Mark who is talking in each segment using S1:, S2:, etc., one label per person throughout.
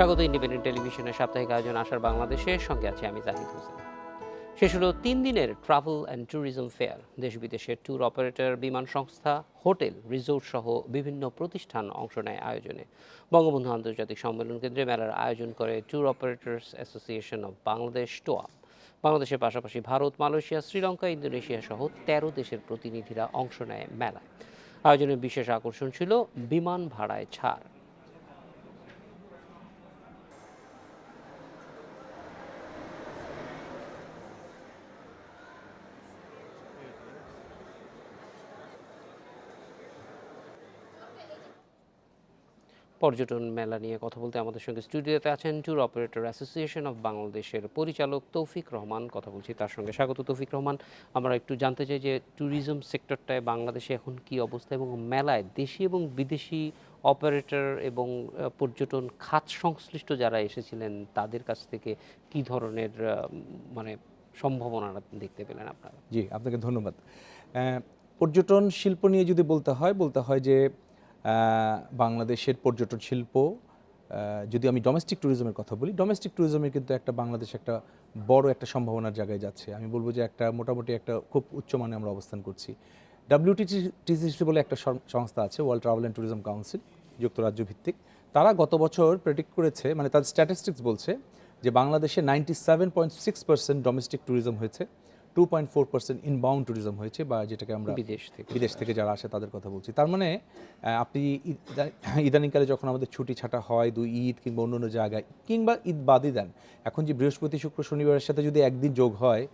S1: স্বাগত ইন্ডিপেন্ডেন্ট টেলিভিশনের সাপ্তাহিক আয়োজন আসার বাংলাদেশের সঙ্গে আছে আমি জাহিদ হোসেন। শেষ হলো তিন দিনের ট্রাভেল অ্যান্ড ট্যুরিজম ফেয়ার দেশ বিদেশের ট্যুর অপারেটর, বিমান সংস্থা, হোটেল, রিসোর্ট সহ বিভিন্ন প্রতিষ্ঠান অংশ নেয় আয়োজনে। বঙ্গবন্ধু আন্তর্জাতিক সম্মেলন কেন্দ্রে মেলার আয়োজন করে tour operators association of Bangladesh, টোয়া। বাংলাদেশের পাশাপাশি ভারত, মালয়েশিয়া, শ্রীলঙ্কা, ইন্দোনেশিয়া সহ তেরো দেশের প্রতিনিধিরা অংশ নেয় মেলায়। আয়োজনের বিশেষ আকর্ষণ ছিল বিমান ভাড়ায় ছাড়। পর্যটন মেলা নিয়ে কথা বলতে আমাদের সঙ্গে স্টুডিওতে আছেন ট্যুর অপারেটর অ্যাসোসিয়েশন অফ বাংলাদেশের পরিচালক তৌফিক রহমান, কথা বলছি তার সঙ্গে। স্বাগত তৌফিক রহমান। আমরা একটু জানতে চাই যে ট্যুরিজম সেক্টরটায় বাংলাদেশে এখন কি অবস্থা এবং মেলায় দেশি এবং বিদেশি অপারেটর এবং পর্যটন খাত সংশ্লিষ্ট যারা এসেছিলেন, তাদের কাছ থেকে কি ধরনের মানে সম্ভাবনা দেখতে পেলেন আপনারা?
S2: জি, আপনাকে ধন্যবাদ। পর্যটন শিল্প নিয়ে যদি বলতে হয় বলতে হয় যে বাংলাদেশের পর্যটন শিল্প যদি আমি ডোমেস্টিক ট্যুরিজমের কথা বলি ডোমেস্টিক ট্যুরিজমের কিন্তু একটা বাংলাদেশ একটা বড় একটা সম্ভাবনার জায়গায় যাচ্ছে। আমি বলব যে একটা মোটামুটি একটা খুব উচ্চমানে আমরা অবস্থান করছি। ডাব্লিউটিটিসি বলে একটা সংস্থা আছে world travel and tourism council যুক্তরাজ্য ভিত্তিক। তারা গত বছর প্রেডিক্ট করেছে মানে তাদের স্ট্যাটিস্টিক্স বলছে যে বাংলাদেশে ninety seven point six percent domestic tourism হয়েছে। Two point four percent inbound tourism হয়েছে বা যেটাকে আমরা
S1: বিদেশ থেকে
S2: বিদেশ থেকে যারা আসে তাদের কথা বলছি। তার মানে আপনি ইদানিংকালে যখন আমাদের ছুটি ছাটা হয় দুই ঈদ কিংবা অন্য অন্য জায়গায় কিংবা ঈদ বাদই দেন এখন যে বৃহস্পতি শুক্র শনিবারের সাথে যদি একদিন যোগ হয়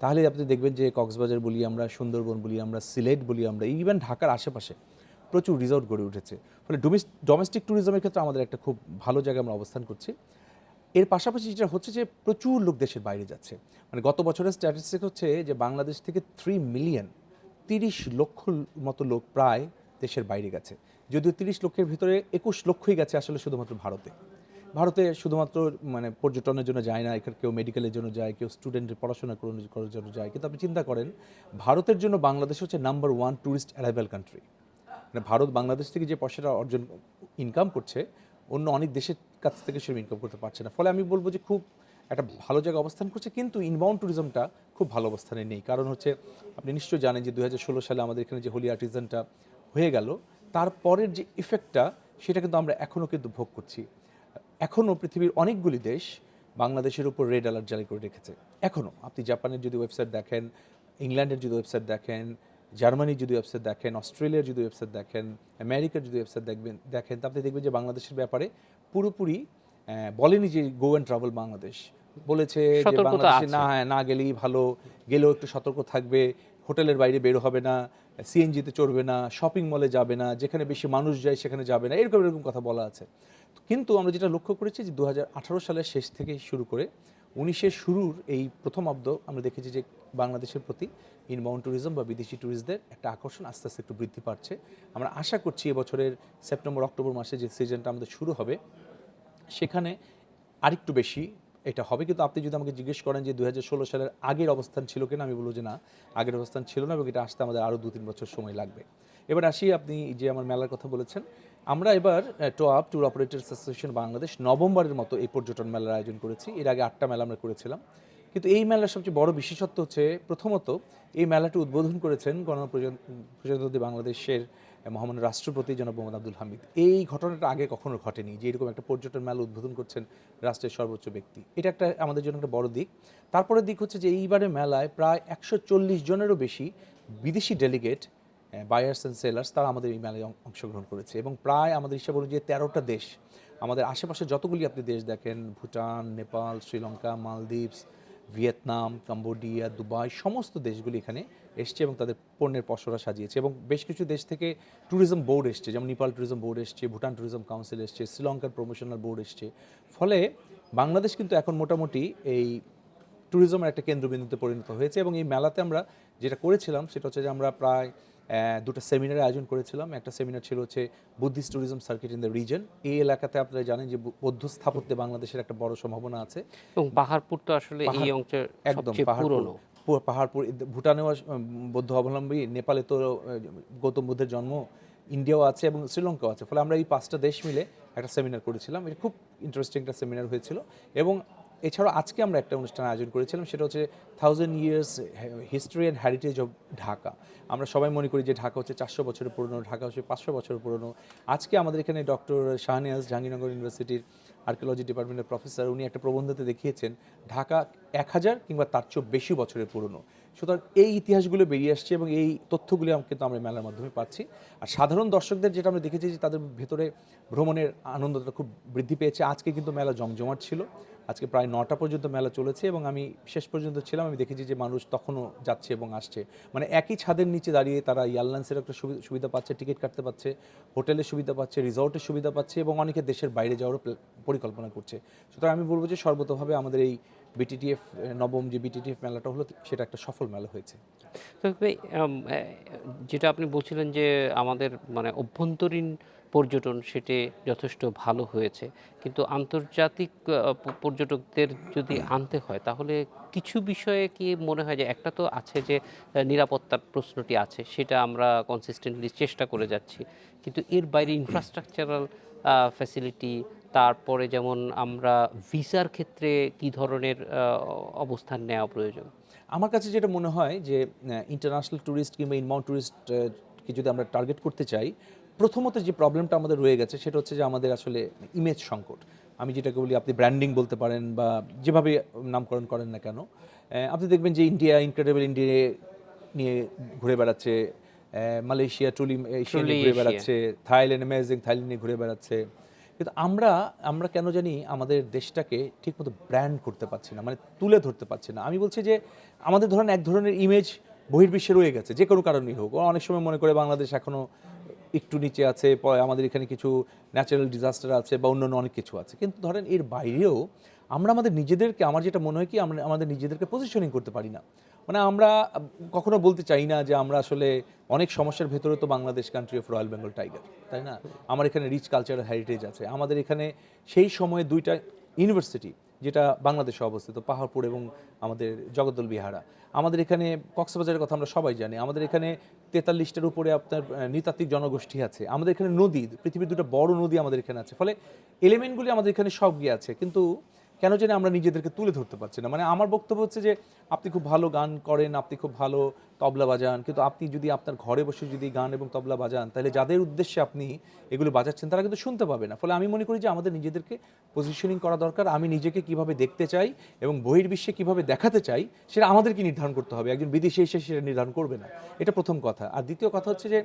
S2: তাহলে আপনি দেখবেন যে কক্সবাজার বলি আমরা সুন্দরবন বলি আমরা সিলেট বলি আমরা ইভেন ঢাকার আশেপাশে প্রচুর রিসর্ট গড়ে উঠেছে। ফলে ডোমেস্টিক ট্যুরিজমের ক্ষেত্রে আমাদের একটা খুব ভালো জায়গায় আমরা অবস্থান করছি। এর পাশাপাশি যেটা হচ্ছে যে প্রচুর লোক দেশের বাইরে যাচ্ছে। মানে গত বছরের স্ট্যাটিস্টিক হচ্ছে যে বাংলাদেশ থেকে থ্রি মিলিয়ন তিরিশ লক্ষ মতো লোক প্রায় দেশের বাইরে গেছে। যদিও তিরিশ লক্ষের ভিতরে একুশ লক্ষই গেছে আসলে শুধুমাত্র ভারতে। ভারতে শুধুমাত্র মানে পর্যটনের জন্য যায় না, এখানে কেউ মেডিকেলের জন্য যায়, কেউ স্টুডেন্টের পড়াশোনা করার জন্য যায়। কিন্তু আপনি চিন্তা করেন, ভারতের জন্য বাংলাদেশ হচ্ছে number one tourist arrival country মানে ভারত বাংলাদেশ থেকে যে পয়সাটা অর্জন ইনকাম করছে অন্য অনেক দেশের কাছ থেকে সেরকম ইনকাম করতে পারছে না। ফলে আমি বলব যে খুব একটা ভালো জায়গায় অবস্থান করছে, কিন্তু ইনবাউন্ড ট্যুরিজমটা খুব ভালো অবস্থানে নেই। কারণ হচ্ছে, আপনি নিশ্চয়ই জানেন যে দু হাজার ষোলো সালে আমাদের এখানে যে হোলি আর্টিজানটা হয়ে গেল, তারপরের যে ইফেক্টটা সেটা কিন্তু আমরা এখনও কিন্তু ভোগ করছি। এখনও পৃথিবীর অনেকগুলি দেশ বাংলাদেশের উপর রেড অ্যালার্ট জারি করে রেখেছে। এখনও আপনি জাপানের যদি ওয়েবসাইট দেখেন, ইংল্যান্ডের যদি ওয়েবসাইট দেখেন জার্মানির যদি ওয়েবসাইট দেখেন অস্ট্রেলিয়ার যদি ওয়েবসাইট দেখেন আমেরিকার যদি ওয়েবসাইট দেখবেন দেখেন তা আপনি দেখবেন যে বাংলাদেশের ব্যাপারে পুরোপুরি বলেনি যে গো অ্যান্ড ট্রাভেল বাংলাদেশ। বলেছে যে বাংলাদেশে না হ্যাঁ না গেলেই ভালো গেলেও একটু সতর্ক থাকবে হোটেলের বাইরে বের হবে না সিএনজিতে চড়বে না শপিং মলে যাবে না যেখানে বেশি মানুষ যায় সেখানে যাবে না এরকম এরকম কথা বলা আছে। কিন্তু আমরা যেটা লক্ষ্য করেছি যে দু হাজার আঠেরো সালের শেষ থেকে শুরু করে উনিশের শুরুর এই প্রথম অব্দ আমরা দেখেছি যে বাংলাদেশের প্রতি ইনবাউন্ড ট্যুরিজম বা বিদেশি ট্যুরিস্টদের একটা আকর্ষণ আস্তে আস্তে একটু বৃদ্ধি পাচ্ছে। আমরা আশা করছি এবছরের সেপ্টেম্বর, অক্টোবর মাসে যে সিজনটা আমাদের শুরু হবে, সেখানে আরেকটু বেশি এটা হবে। কিন্তু আপনি যদি আমাকে জিজ্ঞেস করেন যে দু হাজার ষোলো সালের আগের অবস্থান ছিল কিনা, আমি বলব যে না, আগের অবস্থান ছিল না এবং এটা আসতে আমাদের আরও দু তিন বছর সময় লাগবে। এবার আসি আপনি যে আমার মেলার কথা বলেছেন আমরা এবার TOAB tour operators association Bangladesh নভেম্বরের মতো এই পর্যটন মেলার আয়োজন করেছি। এর আগে আটটা মেলা আমরা করেছিলাম। কিন্তু এই মেলার সবচেয়ে বড় বিশেষত্ব হচ্ছে, প্রথমত এই মেলাটি উদ্বোধন করেছেন গণপ্রজাতন্ত্রী বাংলাদেশের মহামান্য রাষ্ট্রপতি জনাব মোহাম্মদ আব্দুল হামিদ। এই ঘটনাটা আগে কখনো ঘটেনি যে এরকম একটা পর্যটন মেলা উদ্বোধন করছেন রাষ্ট্রের সর্বোচ্চ ব্যক্তি। এটা একটা আমাদের জন্য একটা বড় দিক। তারপরে দিক হচ্ছে যে এইবারে মেলায় প্রায় একশো চল্লিশ জনেরও বেশি বিদেশি ডেলিগেট বায়ার্স অ্যান্ড সেলার্স তারা আমাদের এই মেলায় অংশগ্রহণ করেছে। এবং প্রায় আমাদের হিসাব অনুযায়ী তেরোটা দেশ, আমাদের আশেপাশে যতগুলি আপনি দেশ দেখেন, Bhutan, Nepal, Sri Lanka, Maldives, Vietnam, Cambodia, Dubai, সমস্ত দেশগুলি এখানে এসছে এবং তাদের পণ্যের পসরা সাজিয়েছে। এবং বেশ কিছু দেশ থেকে ট্যুরিজম বোর্ড এসছে, যেমন নেপাল ট্যুরিজম বোর্ড এসছে, ভুটান ট্যুরিজম কাউন্সিল এসছে, শ্রীলঙ্কার প্রমোশনাল বোর্ড এসছে। ফলে বাংলাদেশ কিন্তু এখন মোটামুটি এই ট্যুরিজমের একটা কেন্দ্রবিন্দুতে পরিণত হয়েছে এবং এই মেলাতে আমরা যেটা করেছিলাম, সেটা হচ্ছে যে আমরা প্রায় দুটো সেমিনারের আয়োজন করেছিলাম। একটা সেমিনার ছিল হচ্ছে Buddhist tourism circuit in the region এই এলাকাতে আপনারা জানেন যে বৌদ্ধ স্থাপত্যে বাংলাদেশের একটা বড় সম্ভাবনা আছে।
S1: এবং পাহাড়পুর তো আসলে এই অঞ্চলের
S2: একদম
S1: পুরনো।
S2: পাহাড়পুর ভুটানেও বৌদ্ধ অবলম্বী নেপালে তো গৌতম বুদ্ধের জন্ম ইন্ডিয়াও আছে এবং শ্রীলঙ্কাও আছে। ফলে আমরা এই পাঁচটা দেশ মিলে একটা সেমিনার করেছিলাম। এটা খুব ইন্টারেস্টিং একটা সেমিনার হয়েছিল। এবং এছাড়াও আজকে আমরা একটা অনুষ্ঠান আয়োজন করেছিলাম, সেটা হচ্ছে thousand years history and heritage of Dhaka. আমরা সবাই মনে করি যে ঢাকা হচ্ছে চারশো বছরের পুরনো, ঢাকা হচ্ছে পাঁচশো বছরের পুরনো। আজকে আমাদের এখানে ডক্টর শাহনিয়াজ জাহাঙ্গীরনগর ইউনিভার্সিটির আর্কিওলজি ডিপার্টমেন্টের প্রফেসর উনি একটা প্রবন্ধতে দেখিয়েছেন, ঢাকা এক হাজার কিংবা তার চেয়েও বেশি বছরের পুরনো। সুতরাং এই ইতিহাসগুলো বেরিয়ে আসছে এবং এই তথ্যগুলি কিন্তু আমরা মেলার মাধ্যমে পাচ্ছি। আর সাধারণ দর্শকদের যেটা আমরা দেখেছি যে তাদের ভেতরে ভ্রমণের আনন্দটা খুব বৃদ্ধি পেয়েছে। আজকে কিন্তু মেলা জমজমাট ছিল। আজকে প্রায় নটা পর্যন্ত মেলা চলেছে এবং আমি শেষ পর্যন্ত ছিলাম। আমি দেখেছি যে মানুষ তখনও যাচ্ছে এবং আসছে। মানে একই ছাদের নিচে দাঁড়িয়ে তারা এয়ারলাইন্সের একটা সুবি- সুবিধা পাচ্ছে, টিকিট কাটতে পারছে হোটেলের সুবিধা পাচ্ছে, রিসর্টের সুবিধা পাচ্ছে এবং অনেকে দেশের বাইরে যাওয়ারও পরিকল্পনা করছে। সুতরাং আমি বলব যে সর্বতভাবে আমাদের এই বিটিটিএফ নবম যে বিটিটিএফ মেলাটা হলো সেটা একটা সফল মেলা হয়েছে।
S1: তবে যেটা আপনি বলছিলেন যে আমাদের মানে অভ্যন্তরীণ পর্যটন সেটি যথেষ্ট ভালো হয়েছে। কিন্তু আন্তর্জাতিক পর্যটকদের যদি আনতে হয় তাহলে কিছু বিষয়ে কি মনে হয় যে একটা তো আছে যে নিরাপত্তার প্রশ্নটি আছে সেটা আমরা কনসিস্টেন্টলি চেষ্টা করে যাচ্ছি। কিন্তু এর বাইরে ইনফ্রাস্ট্রাকচারাল ফ্যাসিলিটি তারপরে যেমন আমরা ভিসার ক্ষেত্রে কি ধরনের অবস্থান নেওয়া প্রয়োজন?
S2: আমার কাছে যেটা মনে হয় যে ইন্টারন্যাশনাল ট্যুরিস্ট কিংবা ইনবাউন্ড ট্যুরিস্টকে যদি আমরা টার্গেট করতে চাই প্রথমত যে প্রবলেমটা আমাদের রয়ে গেছে সেটা হচ্ছে যে আমাদের আসলে ইমেজ সংকট। আমি যেটাকে বলি আপনি ব্র্যান্ডিং বলতে পারেন বা যেভাবে নামকরণ করেন না কেন আপনি দেখবেন যে ইন্ডিয়া ইনক্রেডিবল ইন্ডিয়া নিয়ে ঘুরে বেড়াচ্ছে মালয়েশিয়া টুলি এশিয়া নিয়ে ঘুরে বেড়াচ্ছে থাইল্যান্ড অ্যামেজিং থাইল্যান্ড নিয়ে ঘুরে বেড়াচ্ছে। কিন্তু আমরা আমরা কেন জানি আমাদের দেশটাকে ঠিকমতো ব্র্যান্ড করতে পারছি না মানে তুলে ধরতে পারছি না। আমি বলছি যে, আমাদের ধরেন এক ধরনের ইমেজ বহির্বিশ্বে রয়ে গেছে, যে কোনো কারণেই হোক। অনেক সময় মনে করে বাংলাদেশ এখনও একটু নিচে আছে আমাদের এখানে কিছু ন্যাচারাল ডিজাস্টার আছে বা অন্যান্য অনেক কিছু আছে। কিন্তু ধরেন এর বাইরেও আমরা আমাদের নিজেদেরকে, আমার যেটা মনে হয় কি, আমরা আমাদের নিজেদেরকে পজিশনিং করতে পারি না। মানে আমরা কখনো বলতে চাই না যে আমরা আসলে অনেক সমস্যার ভেতরে তো Bangladesh country of royal Bengal tiger তাই না? আমার এখানে রিচ কালচারাল হেরিটেজ আছে। আমাদের এখানে সেই সময়ে দুইটা ইউনিভার্সিটি যেটা বাংলাদেশে অবস্থিত, পাহাড়পুর এবং আমাদের জগদ্দল বিহারা। আমাদের এখানে কক্সবাজারের কথা আমরা সবাই জানি। আমাদের এখানে তেতাল্লিশটার উপরে আপনার নৃতাত্ত্বিক জনগোষ্ঠী আছে। আমাদের এখানে নদী, পৃথিবীর দুটো বড় নদী আমাদের এখানে আছে। ফলে এলিমেন্টগুলি আমাদের এখানে সব গিয়ে আছে। কিন্তু কেন জানি আমরা নিজেদেরকে তুলে ধরতে পারছি না। মানে আমার বক্তব্য হচ্ছে যে, আপনি খুব ভালো গান করেন, আপনি খুব ভালো তবলা বাজান, কিন্তু আপনি যদি আপনার ঘরে বসে যদি গান এবং তবলা বাজান, তাহলে যাদের উদ্দেশ্যে আপনি এগুলো বাজাচ্ছেন, তারা কিন্তু শুনতে পাবে না। ফলে আমি মনে করি যে, আমাদের নিজেদেরকে পজিশনিং করা দরকার, আমি নিজেকে কীভাবে দেখতে চাই এবং বহির্বিশ্বে কীভাবে দেখাতে চাই, সেটা আমাদেরকে নির্ধারণ করতে হবে। একজন বিদেশি এসে সেটা নির্ধারণ করবে না। এটা প্রথম কথা। আর দ্বিতীয় কথা হচ্ছে যে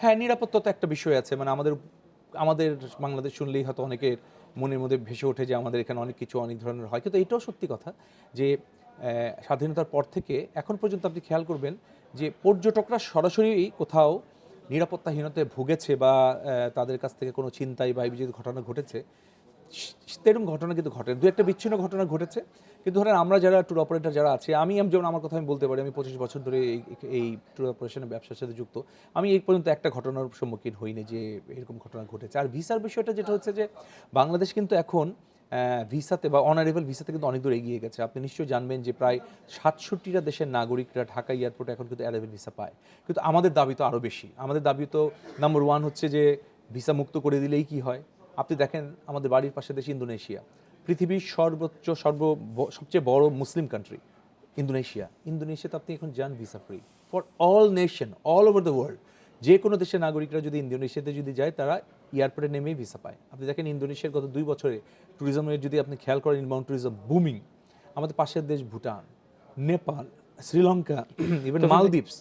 S2: হ্যাঁ নিরাপত্তা তো একটা বিষয় আছে। মানে আমাদের আমাদের বাংলাদেশ শুনলেই হয়তো অনেকের মনের মধ্যে ভেসে ওঠে যে আমাদের এখানে অনেক কিছু, অনেক ধরনের হয়। কিন্তু এটাও সত্যি কথা যে স্বাধীনতার পর থেকে এখন পর্যন্ত আপনি খেয়াল করবেন যে, পর্যটকরা সরাসরি কোথাও নিরাপত্তাহীনতায় ভুগেছে বা তাদের কাছ থেকে কোনো চিন্তাই বা এই ঘটনা ঘটেছে সেরকম ঘটনা কিন্তু ঘটে। দু একটা বিচ্ছিন্ন ঘটনা ঘটেছে। কিন্তু ধরেন আমরা যারা ট্যুর অপারেটর যারা আছে, আমি যেমন আমার কথা আমি বলতে পারি, আমি পঁচিশ বছর ধরে এই এই ট্যুর অপারেশনের ব্যবসার সাথে যুক্ত। আমি এই পর্যন্ত একটা ঘটনার সম্মুখীন হইনি যে এরকম ঘটনা ঘটেছে। আর ভিসার বিষয়টা যেটা হচ্ছে যে, বাংলাদেশ কিন্তু এখন ভিসাতে বা অনারেবল ভিসাতে কিন্তু অনেক দূর এগিয়ে গেছে। আপনি নিশ্চয়ই জানবেন যে প্রায় সাতষট্টিটা দেশের নাগরিকরা ঢাকা এয়ারপোর্টে এখন কিন্তু অ্যারাইভেল ভিসা পায়। কিন্তু আমাদের দাবি তো আরও বেশি। আমাদের দাবি তো নাম্বার ওয়ান হচ্ছে যে, ভিসা মুক্ত করে দিলেই কি হয়? আপনি দেখেন আমাদের বাড়ির পাশে দেশ ইন্দোনেশিয়া। পৃথিবীর সর্বোচ্চ সর্ব সবচেয়ে বড় মুসলিম কান্ট্রি ইন্দোনেশিয়া। ইন্দোনেশিয়াতে আপনি এখন যান visa free for all nation all over the world যে কোনো দেশের নাগরিকরা যদি ইন্দোনেশিয়াতে যদি যায় তারা এয়ারপোর্টে নেমেই ভিসা পায়। আপনি দেখেন ইন্দোনেশিয়ার গত দুই বছরে ট্যুরিজমের যদি আপনি খেয়াল করেন ইনবাউন্ড ট্যুরিজম বুমিং আমাদের পাশের দেশ ভুটান নেপাল শ্রীলঙ্কা ইভেন মালদ্বীপস।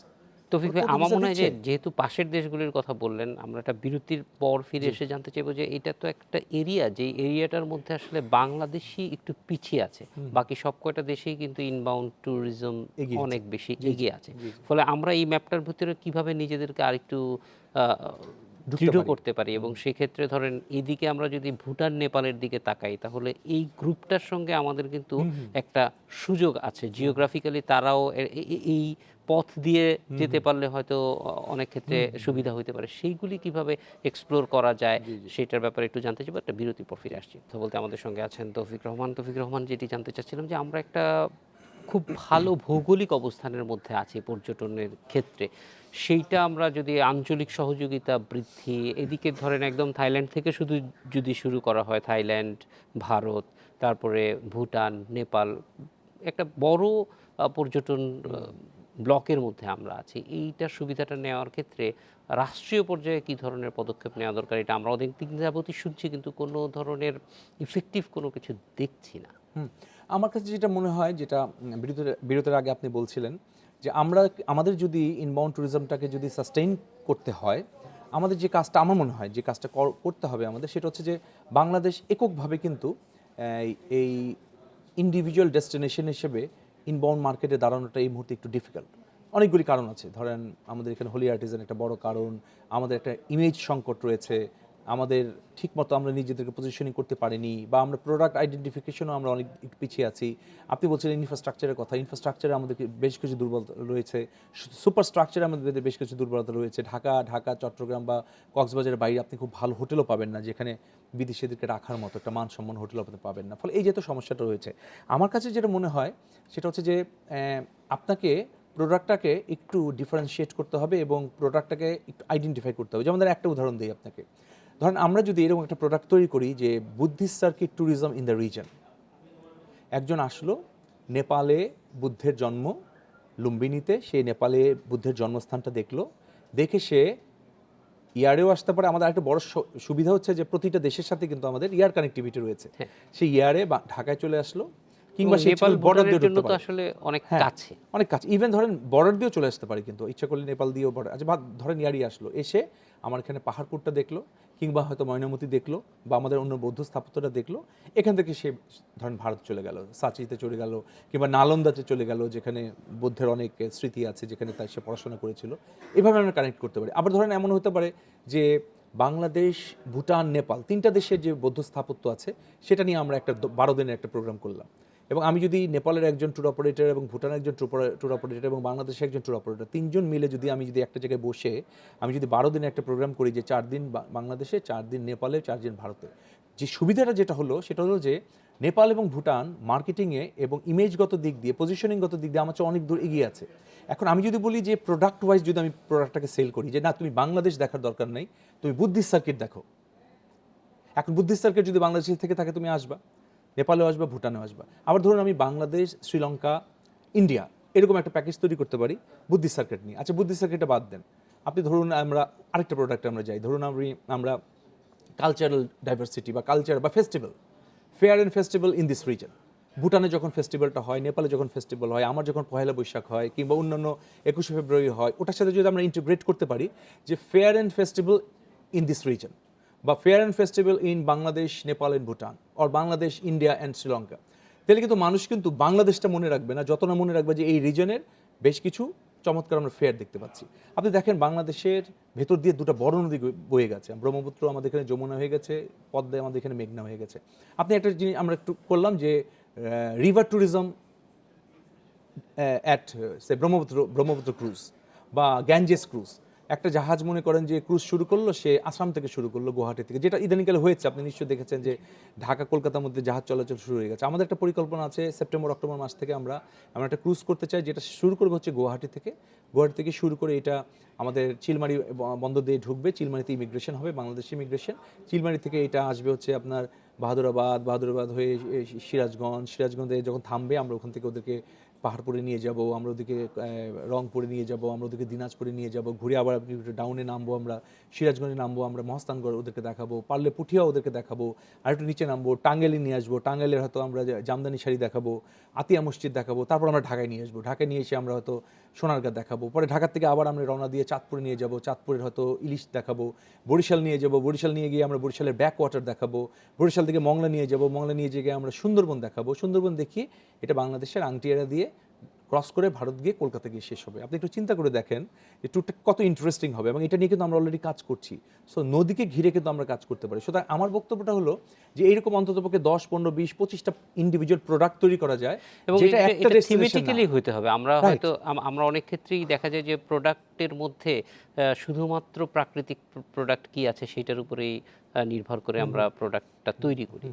S1: তৌফিক ভাই আমার মনে হয় যে যেহেতু পাশের দেশগুলির কথা বললেন আমরা একটা বিরতির পর ফিরে এসে জানতে চাইব যে এটা তো একটা এরিয়া যে এরিয়াটার মধ্যে আসলে বাংলাদেশই একটু পিছিয়ে আছে। বাকি সব কয়টা দেশেই কিন্তু ইনবাউন্ড ট্যুরিজম অনেক বেশি এগিয়ে আছে। ফলে আমরা এই ম্যাপটার ভিতরে কীভাবে নিজেদেরকে আরেকটু আহ, দৃঢ় করতে পারি এবং সেক্ষেত্রে ধরেন এদিকে আমরা যদি ভুটান নেপালের দিকে তাকাই তাহলে এই গ্রুপটার সঙ্গে আমাদের কিন্তু একটা সুযোগ আছে। জিওগ্রাফিক্যালি তারাও এই পথ দিয়ে যেতে পারলে হয়তো অনেক ক্ষেত্রে সুবিধা হতে পারে। সেইগুলি কীভাবে এক্সপ্লোর করা যায় সেটার ব্যাপারে একটু জানতে চাইব। একটা বিরতি পর ফিরে আসছি। তো বলতে আমাদের সঙ্গে আছেন তৌফিক রহমান। তৌফিক রহমান যেটি জানতে চাচ্ছিলাম যে আমরা একটা খুব ভালো ভৌগোলিক অবস্থানের মধ্যে আছে পর্যটনের ক্ষেত্রে। সেইটা আমরা যদি আঞ্চলিক সহযোগিতা বৃদ্ধি, এদিকে ধরেন একদম থাইল্যান্ড থেকে শুধু যদি শুরু করা হয়, থাইল্যান্ড, ভারত, তারপরে ভুটান, নেপাল, একটা বড় পর্যটন ব্লকের মধ্যে আমরা আছি। এইটার সুবিধাটা নেওয়ার ক্ষেত্রে রাষ্ট্রীয় পর্যায়ে কি ধরনের পদক্ষেপ নেওয়া দরকার এটা আমরা অনেক দিন যাবতই শুনছি, কিন্তু কোনো ধরনের ইফেক্টিভ কোনো কিছু দেখছি না।
S2: আমার কাছে যেটা মনে হয়, যেটা বিরতির বিরতির আগে আপনি বলছিলেন যে আমরা আমাদের যদি ইনবাউন্ড ট্যুরিজমটাকে যদি সাস্টেইন করতে হয়, আমাদের যে কাজটা আমার মনে হয়, যে কাজটা কর- করতে হবে আমাদের, সেটা হচ্ছে যে বাংলাদেশ এককভাবে কিন্তু, এই ইন্ডিভিজুয়াল ডেস্টিনেশন হিসেবে ইনবাউন্ড মার্কেটে দাঁড়ানোটা এই মুহূর্তে একটু ডিফিকাল্ট অনেকগুলি কারণ আছে। ধরেন আমাদের এখানে হোলি আর্টিজান একটা বড় কারণ, আমাদের একটা ইমেজ সংকট রয়েছে আমাদের ঠিকমতো আমরা নিজেদেরকে পজিশনিং করতে পারিনি বা আমরা প্রোডাক্ট আইডেন্টিফিকেশনও আমরা অনেক পিছিয়ে আছি। আপনি বলছিলেন ইনফ্রাস্ট্রাকচারের কথা। ইনফ্রাস্ট্রাকচারে আমাদের বেশ কিছু দুর্বলতা রয়েছে। সুপার স্ট্রাকচারে আমাদের বেশ কিছু দুর্বলতা রয়েছে। ঢাকা ঢাকা, চট্টগ্রাম বা কক্সবাজারের বাইরে আপনি খুব ভালো হোটেলও পাবেন না, যেখানে বিদেশিদেরকে রাখার মতো একটা মানসম্মান হোটেল আপনি পাবেন না। ফলে এই যে তো সমস্যাটা রয়েছে, আমার কাছে যেটা মনে হয়, সেটা হচ্ছে যে আপনাকে প্রোডাক্টটাকে একটু ডিফারেন্সিয়েট করতে হবে এবং প্রোডাক্টটাকে একটু আইডেন্টিফাই করতে হবে। যেমন একটা উদাহরণ দিই আপনাকে। ধরেন আমরা যদি এরকম একটা প্রোডাক্ট তৈরি করি যে Buddhist circuit tourism in the region একজন আসলো নেপালে বুদ্ধের জন্ম লুম্বিনীতে সে নেপালে বুদ্ধের জন্মস্থানটা দেখল দেখে সে ইয়ারেও আসতে পারে। আমাদের একটা বড় সুবিধা হচ্ছে যে প্রতিটা দেশের সাথে কিন্তু আমাদের ইয়ার কানেক্টিভিটি রয়েছে।
S1: হ্যাঁ।
S2: সে ইয়ারে বা ঢাকায় চলে আসলো কিংবা
S1: নেপাল
S2: বর্ডার দিয়ে
S1: জন্য
S2: ঢুকতে
S1: তো আসলে অনেক
S2: হ্যাঁ।
S1: কাছে।
S2: অনেক কাছে। ইভেন ধরেন বর্ডার দিয়েও চলে আসতে পারে কিন্তু ইচ্ছা করলে নেপাল দিয়েও বর্ডার আচ্ছা ধরেন ইয়ারি আসলো। এসে আমার এখানে পাহাড়পুরটা দেখল কিংবা হয়তো ময়নামতি দেখল বা আমাদের অন্য বৌদ্ধ স্থাপত্যটা দেখল, এখান থেকে সে ধরেন ভারত চলে গেল, সাচিতে চলে গেল, কিংবা নালন্দাতে চলে গেল, যেখানে বুদ্ধের অনেক স্মৃতি আছে, যেখানে তাই সে পড়াশোনা করেছিল। এভাবে আমরা কানেক্ট করতে পারি। আবার ধরেন এমন হতে পারে যে বাংলাদেশ, ভুটান, নেপাল তিনটা দেশের যে বৌদ্ধ স্থাপত্য আছে, সেটা নিয়ে আমরা একটা বারো দিনের একটা প্রোগ্রাম করলাম। এবং আমি যদি নেপালের একজন ট্যুর অপারেটর এবং ভুটানের একজন ট্যুর অপারেটর এবং বাংলাদেশের একজন ট্যুর অপারেটর তিনজন মিলে যদি আমি যদি একটা জায়গায় বসে আমি যদি বারো দিনে একটা প্রোগ্রাম করি যে চার দিন বাংলাদেশে, চার দিন নেপালে, চার দিন ভারতে, যে সুবিধাটা যেটা হলো সেটা হলো যে নেপাল এবং ভুটান মার্কেটিংয়ে এবং ইমেজগত দিক দিয়ে পজিশনিংগত দিক দিয়ে আমার চেয়ে অনেক দূর এগিয়ে আছে। এখন আমি যদি বলি যে প্রোডাক্ট ওয়াইজ যদি আমি প্রোডাক্টটাকে সেল করি, যে না, তুমি বাংলাদেশ দেখার দরকার নেই, তুমি বুদ্ধিস্ট সার্কিট দেখো। এখন বুদ্ধিস্ট সার্কিট যদি বাংলাদেশ থেকে থাকে, তুমি আসবা। নেপালেও আসবা, ভুটানেও আসবা। আবার ধরুন আমি বাংলাদেশ, শ্রীলঙ্কা, ইন্ডিয়া, এরকম একটা প্যাকেজ তৈরি করতে পারি বুদ্ধি সার্কিট নিয়ে। আচ্ছা বুদ্ধি সার্কিটটা বাদ দেন। আপনি ধরুন আমরা আরেকটা প্রোডাক্টে আমরা যাই। ধরুন আমি, আমরা কালচারাল ডাইভার্সিটি বা কালচার বা festival fair and festival in this region ভুটানে যখন ফেস্টিভ্যালটা হয়, নেপালে যখন ফেস্টিভ্যাল হয়, আমার যখন পয়লা বৈশাখ হয়, কিংবা অন্যান্য একুশে ফেব্রুয়ারি হয়, ওটার সাথে যদি আমরা ইন্টিগ্রেট করতে পারি যে fair and festival in this region বা fair and festival in Bangladesh, Nepal and Bhutan or Bangladesh, India and Sri Lanka. তাহলে কিন্তু মানুষ কিন্তু বাংলাদেশটা মনে রাখবে না যত না মনে রাখবে যে এই রিজনের বেশ কিছু চমৎকার আমরা ফেয়ার দেখতে পাচ্ছি। আপনি দেখেন বাংলাদেশের ভেতর দিয়ে দুটো বড় নদী বয়ে- গেছে। ব্রহ্মপুত্র আমাদের এখানে যমুনা হয়ে গেছে, পদ্মায় আমাদের এখানে মেঘনা হয়ে গেছে। আপনি একটা জিনিস আমরা একটু করলাম যে river tourism at say Brahmaputra Brahmaputra cruise বা গ্যাঞ্জেস ক্রুজ একটা জাহাজ মনে করেন যে ক্রুজ শুরু করল, সে আসাম থেকে শুরু করল গুয়াহাটি থেকে, যেটা ইদানিংকালে হয়েছে। আপনি নিশ্চয়ই দেখেছেন যে ঢাকা, কলকাতার মধ্যে জাহাজ চলাচল শুরু হয়ে গেছে। আমাদের একটা পরিকল্পনা আছে, সেপ্টেম্বর, অক্টোবর মাস থেকে আমরা আমরা একটা ক্রুজ করতে চাই, যেটা শুরু করব হচ্ছে গুয়াহাটি থেকে। গুয়াহাটি থেকে শুরু করে এটা আমাদের চিলমারি বন্দর দিয়ে ঢুকবে, চিলমারিতে ইমিগ্রেশন হবে, বাংলাদেশ ইমিগ্রেশন চিলমারি থেকে এটা আসবে হচ্ছে আপনার বাহাদুরাবাদ বাহাদুরাবাদ হয়ে সিরাজগঞ্জ, সিরাজগঞ্জে যখন থামবে, আমরা ওখান থেকে ওদেরকে পাহাড়পুরে নিয়ে যাব, আমরা ওদিকে রংপুরে নিয়ে যাব, আমরা ওদিকে দিনাজপুরে নিয়ে যাব, ঘুরে আবার ডাউনে নামবো আমরা। সিরাজগঞ্জে নামবো, আমরা মহস্তানগড় ওদেরকে দেখাবো, পারলে পুঠিয়া ওদেরকে দেখাবো, আর একটু নিচে নামবো, টাঙ্গাইলে নিয়ে আসব টাঙ্গেলের হয়তো আমরা জামদানি শাড়ি দেখাবো, আতিয়া মসজিদ দেখাবো, তারপর আমরা ঢাকায় নিয়ে আসব। ঢাকায় নিয়ে এসে আমরা হয়তো সোনারগাঁ দেখাবো। পরে ঢাকা থেকে আবার আমরা রওনা দিয়ে চাঁদপুরে নিয়ে যাব, চাঁদপুরের হয়তো ইলিশ দেখাবো, বরিশাল নিয়ে যাব, বরিশাল নিয়ে গিয়ে আমরা বরিশালের ব্যাক ওয়াটার দেখাবো, বরিশাল থেকে মংলা নিয়ে যাব, মংলা নিয়ে গিয়ে আমরা সুন্দরবন দেখাবো। সুন্দরবন দেখিয়ে এটা বাংলাদেশের আংটিয়ারা দিয়ে ক্রস করে ভারত গিয়ে কলকাতা গিয়ে শেষ হবে। আপনি একটু চিন্তা করে দেখেন যে ট্যুরটা কত ইন্টারেস্টিং হবে এবং এটা নিয়ে কিন্তু আমরা অলরেডি কাজ করছি। সো নদীকে ঘিরে কিন্তু আমরা কাজ করতে পারি। সুতরাং আমার বক্তব্যটা হলো যে এইরকম অন্ততপক্ষে দশ পনেরো বিশ পঁচিশটা ইন্ডিভিজুয়াল প্রোডাক্ট তৈরি করা যায়
S1: এবং এটা-। থিমেটিক্যালি হতে হবে। আমরা হয়তো আমরা অনেক ক্ষেত্রেই দেখা যায় যে প্রোডাক্টের মধ্যে শুধুমাত্র প্রাকৃতিক প্রোডাক্ট কি আছে সেটার উপরেই নির্ভর করে আমরা প্রোডাক্টটা তৈরি করি।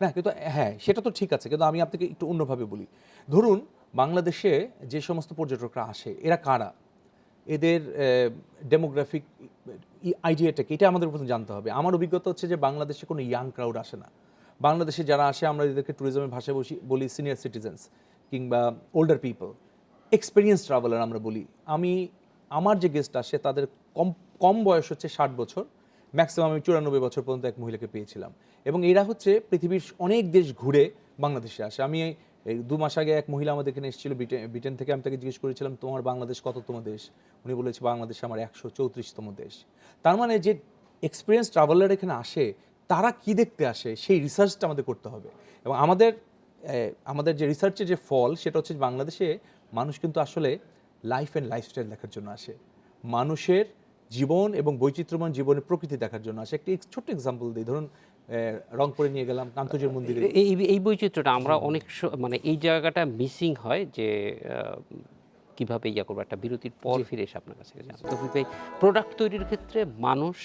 S2: না কিন্তু হ্যাঁ সেটা তো ঠিক আছে। কিন্তু আমি আপনাকে একটু অন্যভাবে বলি। ধরুন বাংলাদেশে যে সমস্ত পর্যটকরা আসে, এরা কারা? এদের ডেমোগ্রাফিক আইডিয়াটা কি? এটা আমাদের প্রথমে জানতে হবে। আমার অভিজ্ঞতা হচ্ছে যে বাংলাদেশে কোনো ইয়াং ক্রাউড আসে না। বাংলাদেশে যারা আসে, আমরা এদেরকে ট্যুরিজমের ভাষায় বসি, বলি সিনিয়র সিটিজেন্স কিংবা ওল্ডার পিপল এক্সপিরিয়েন্স ট্রাভেলার আমরা বলি। আমি, আমার যে গেস্ট আসে, তাদের কম কম বয়স হচ্ছে ষাট বছর। ম্যাক্সিমাম আমি চুরানব্বই বছর পর্যন্ত এক মহিলাকে পেয়েছিলাম। এবং এরা হচ্ছে পৃথিবীর অনেক দেশ ঘুরে বাংলাদেশে আসে। আমি এই দু মাস আগে এক মহিলা আমাদের এখানে এসেছিল ব্রিটেন থেকে আমি তাকে জিজ্ঞেস করেছিলাম, তোমার বাংলাদেশ কততম দেশ? উনি বলেছে, বাংলাদেশ আমার একশো চৌত্রিশতম দেশ। তার মানে যে এক্সপিরিয়েন্স ট্রাভেলার এখানে আসে, তারা কি দেখতে আসে, সেই রিসার্চটা আমাদের করতে হবে। এবং আমাদের আমাদের যে রিসার্চের যে ফল, সেটা হচ্ছে বাংলাদেশে মানুষ কিন্তু আসলে লাইফ অ্যান্ড লাইফস্টাইল দেখার জন্য আসে। মানুষের জীবন এবং বৈচিত্র্যময় জীবনের প্রকৃতি দেখার জন্য আসে। একটি ছোট্ট এক্সাম্পল দিই। ধরুন রংপুরে নিয়ে গেলাম কান্তজির মন্দিরে।
S1: এই এই বৈচিত্র্যটা আমরা অনেক মানে এই জায়গাটা মিসিং হয় যে কীভাবে ইয়া করব একটা বিরতির পর ফিরে এসে আপনার কাছে ভাই প্রোডাক্ট তৈরির ক্ষেত্রে মানুষ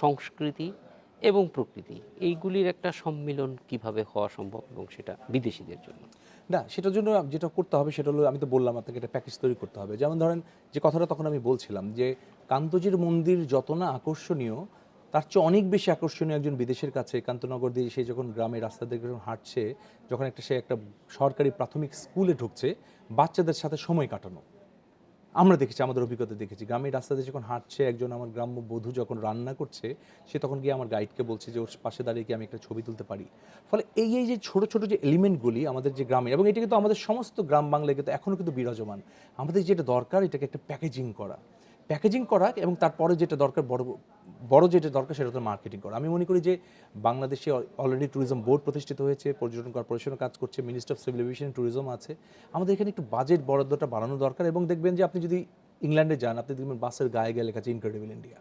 S1: সংস্কৃতি এবং প্রকৃতি এইগুলির একটা সম্মিলন কীভাবে হওয়া সম্ভব এবং সেটা বিদেশিদের জন্য?
S2: না সেটার জন্য যেটা করতে হবে সেটা হলো আমি তো বললাম আপনাকে একটা প্যাকেজ তৈরি করতে হবে। যেমন ধরেন যে কথাটা তখন আমি বলছিলাম যে কান্তজির মন্দির যত না আকর্ষণীয় তার চেয়ে অনেক বেশি আকর্ষণীয় একজন বিদেশের কাছে, কান্তনগর দিয়ে সে যখন গ্রামের রাস্তা দিয়ে যখন হাঁটছে, যখন একটা সে একটা সরকারি প্রাথমিক স্কুলে ঢুকছে, বাচ্চাদের সাথে সময় কাটানো। আমরা দেখেছি, আমাদের অভিজ্ঞতা দেখেছি, গ্রামের রাস্তা দিয়ে যখন হাঁটছে, একজন আমার গ্রাম্য বধূ যখন রান্না করছে, সে তখন গিয়ে আমার গাইডকে বলছে যে, ওর পাশে দাঁড়িয়ে কি আমি একটা ছবি তুলতে পারি। ফলে এই এই যে ছোট ছোট যে এলিমেন্টগুলি আমাদের যে গ্রামে, এবং এটা কিন্তু আমাদের সমস্ত গ্রাম বাংলায় কিন্তু এখনও কিন্তু বিরাজমান। আমাদের যেটা দরকার, এটাকে একটা প্যাকেজিং করা। প্যাকেজিং করা এবং তারপরে যেটা দরকার, বড় বড় যেটা দরকার সেটা হচ্ছে মার্কেটিং করা। আমি মনে করি যে বাংলাদেশে অলরেডি ট্যুরিজম বোর্ড প্রতিষ্ঠিত হয়েছে, পর্যটন কর্পোরেশনও কাজ করছে minister of civil aviation tourism আছে। আমাদের এখানে একটু বাজেট বরাদ্দটা বাড়ানো দরকার এবং দেখবেন যে আপনি যদি ইংল্যান্ডে যান, আপনি দেখবেন বাসের গায়ে গেলে কাছে ইনক্রেডিবল ইন্ডিয়া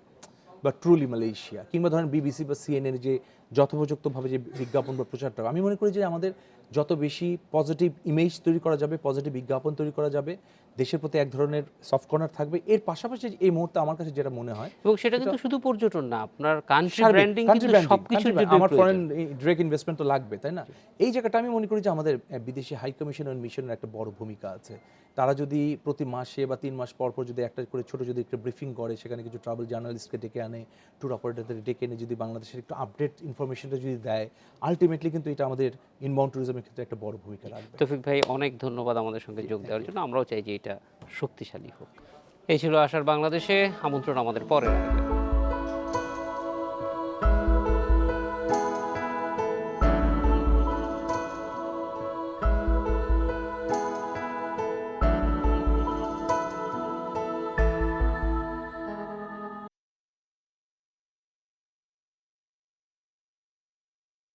S2: বা ট্রুলি মালয়েশিয়া কিংবা ধরেন বিবিসি বা সিএনএন যে যথোপযুক্তভাবে যে বিজ্ঞাপন বা প্রচারটা আমি মনে করি যে আমাদের যত বেশি পজিটিভ ইমেজ তৈরি করা যাবে পজিটিভ বিজ্ঞাপন তৈরি করা যাবে দেশের প্রতি এক ধরনের সফট কর্নার থাকবে। এর পাশাপাশি এই মুহূর্তে আমার কাছে যেটা মনে হয়
S1: এবং সেটা কিন্তু শুধু পর্যটন না আপনার কান্ট্রি ব্র্যান্ডিং কিন্তু সবকিছুর জন্য
S2: আমার ফরেন ডিরেক্ট ইনভেস্টমেন্ট তো লাগবে তাই না? এই জায়গাটা আমি মনে করি যে আমাদের বিদেশি হাই কমিশন এবং মিশনের একটা বড় ভূমিকা আছে। তারা যদি প্রতি মাসে বা তিন মাস পর পর যদি একটা করে ছোট যদি একটা ব্রিফিং করে সেখানে কিছু ট্রাভেল জার্নালিস্টকে ডেকে আনে ট্যুর অপারেটরদের ডেকে এনে যদি বাংলাদেশের একটু আপডেট ইনফরমেশনটা যদি দেয় আলটিমেটলি কিন্তু এটা আমাদের ইনবাউন্ড ট্যুরিজমের ক্ষেত্রে একটা বড় ভূমিকা রাখবে।
S1: তৌফিক ভাই, অনেক ধন্যবাদ আমাদের সঙ্গে যোগ দেওয়ার জন্য। আমরাও চাই যে এটা শক্তিশালী হোক। এই ছিল আসার বাংলাদেশে। আমন্ত্রণ আমাদের পরে